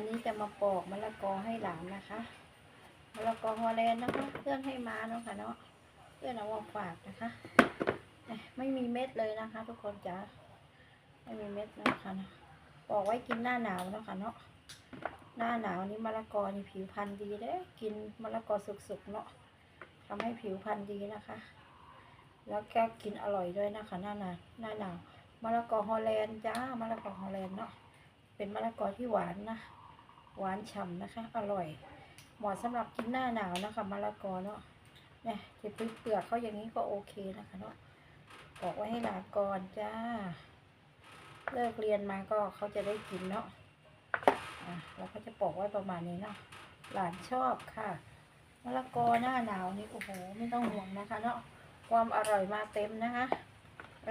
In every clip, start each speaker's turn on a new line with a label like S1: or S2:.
S1: วันนี้จะมาปอกมะละกอให้หลานนะคะมะละกอฮอลแลนด์นะคะเพื่อนให้มาเนาะค่ะเนาะเพื่อนเอามาฝากนะคะไม่มีเม็ดเลยนะคะ ทุกคนจ๋าไม่มีเม็ดนะคะนะปอกไว้กินหน้าหนาวเนาะค่ะเนาะหน้าหนาวนี้มะละกอนี่ผิวพรรณดีเด้กินมะละกอสุกๆเนาะทำให้ผิวพรรณดีนะคะ แล้วก็กินอร่อยด้วยนะคะ หน้าหนาวหน้าหนาวมะละกอฮอลแลนด์จ้ามะละกอฮอลแลนด์เนาะเป็นมะละกอที่หวานนะ หวานฉ่ำนะคะ อร่อย เหมาะสำหรับกินหน้าหนาวนะคะมะละกอเนาะเนี่ยจะเปลือกเขาอย่างนี้ก็โอเคนะคะเนาะบอกไว้ให้หลานก่อนจ้า เลิกเรียนมาก็เขาจะได้กินเนาะอะเราก็จะปอกไว้ประมาณนี้เนาะหลานชอบค่ะมะละกอหน้าหนาวนี่โอ้โหไม่ต้องห่วงนะคะ เนาะความอร่อยมาเต็มนะคะ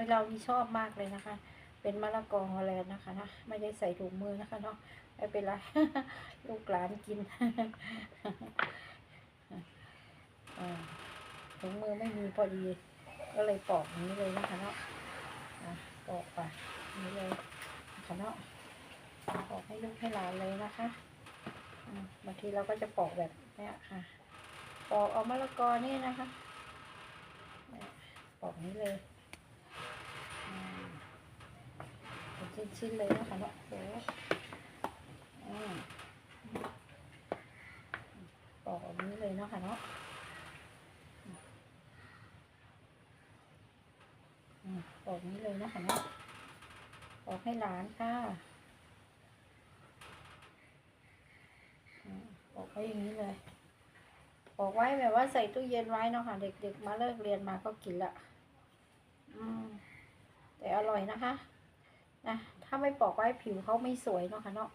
S1: เรานี่ชอบมากเลยนะคะ เป็นมะละกอฮอลแลนด์นะคะนะไม่ได้ใส่ถุงมือนะคะเนาะไม่เป็นไรลูกหลานกินถุงมือไม่มีพอดี ก็เลยปอกนี้เลยนะคะเนาะอะปอกไปนี้เลยนะคะเนาะปอกให้ลูกให้หลานเลยนะคะบางทีเราก็จะปอกแบบนี้ค่ะ ปอกเอามะละกอนี่นะคะ ปอกนี้เลย เป็นชิ้นเลยนะคะเนาะโอ้อืมปอกแบบนี้เลยเนาะค่ะเนาะอืมปอกนี้เลยเนาะค่ะเนาะปอกให้หลานค่ะปอกไว้อย่างนี้เลยปอกไว้แบบว่าใส่ตู้เย็นไว้เนาะค่ะ เด็กๆมาเลิกเรียนมาก็กินละ อืมแต่อร่อยนะคะ นะถ้าไม่ปอกไว้ผิวเขาไม่สวยเนาะค่ะเนาะ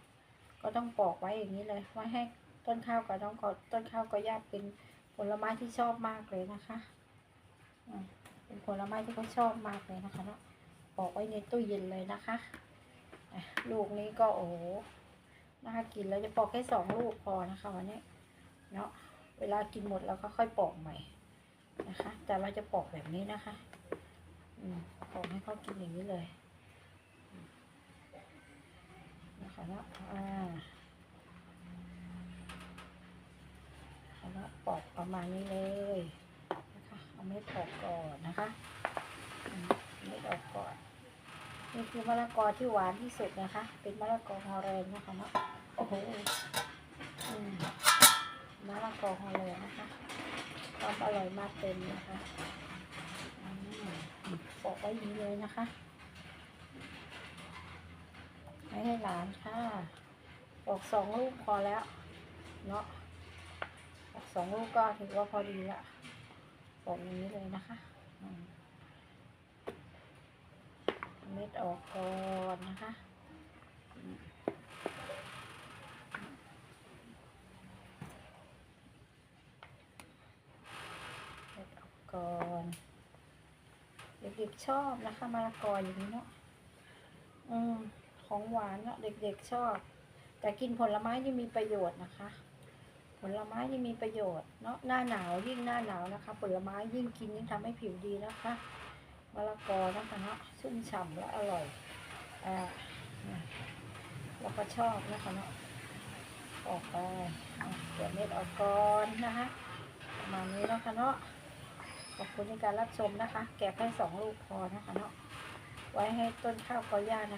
S1: ก็ต้องปอกไว้อย่างนี้เลยไว้ให้ต้นข้าวกับน้องกอต้นข้าวก็ย่าเป็นผลไม้ที่ชอบมากเลยนะคะเป็นผลไม้ที่เขาชอบมากเลยนะคะเนาะปอกไว้ในตู้เย็นเลยนะคะลูกนี้ก็โอ้โหน่ากินแล้วจะปอกแค่สองลูกพอนะคะวันนี้เนาะเวลากินหมดเราก็ค่อยปอกใหม่นะคะ แต่เราจะปอกแบบนี้นะคะ อืมปอกให้เขากินอย่างนี้เลย นะคะเนาะอ่านะคะปอกประมาณนี้เลยนะคะเอาเม็ดออกก่อนนะคะเม็ดออกก่อนนี่คือมะละกอที่หวานที่สุดนะคะ เป็นมะละกอฮอลแลนด์นะคะเนาะโอ้โหมะละกอฮอลแลนด์นะคะความอร่อยมากเต็มนะคะปอกไว้อย่างนี้เลยนะคะ ให้หลานค่ะปอกสองลูกพอแล้ว เนาะปอกสองลูกก็ถือว่าพอดีละปอกอย่างนี้เลยนะคะเม็ดออกก่อนนะคะเม็ดออกก่อนเด็กๆชอบนะคะมะละกออย่างนี้เนาะ ของหวานเนาะเด็ก ๆชอบ แต่กินผลไม้ที่มีประโยชน์นะคะ ผลไม้ที่มีประโยชน์เนาะหน้าหนาวยิ่งหน้าหนาวนะคะ ผลไม้ยิ่งกินยิ่งทำให้ผิวดีนะคะมะละกอนะคะเนาะชุ่มฉ่ำและอร่อยอ่าเราก็ชอบนะคะเนาะออกไปเดี๋ยวเม็ดออกก่อนนะคะประมาณนี้แล้วค่ะเนาะขอบคุณในการรับชมนะคะ แกะแค่สองลูกพอนะคะเนาะไว้ให้ต้นข้าวกอย่านะคะ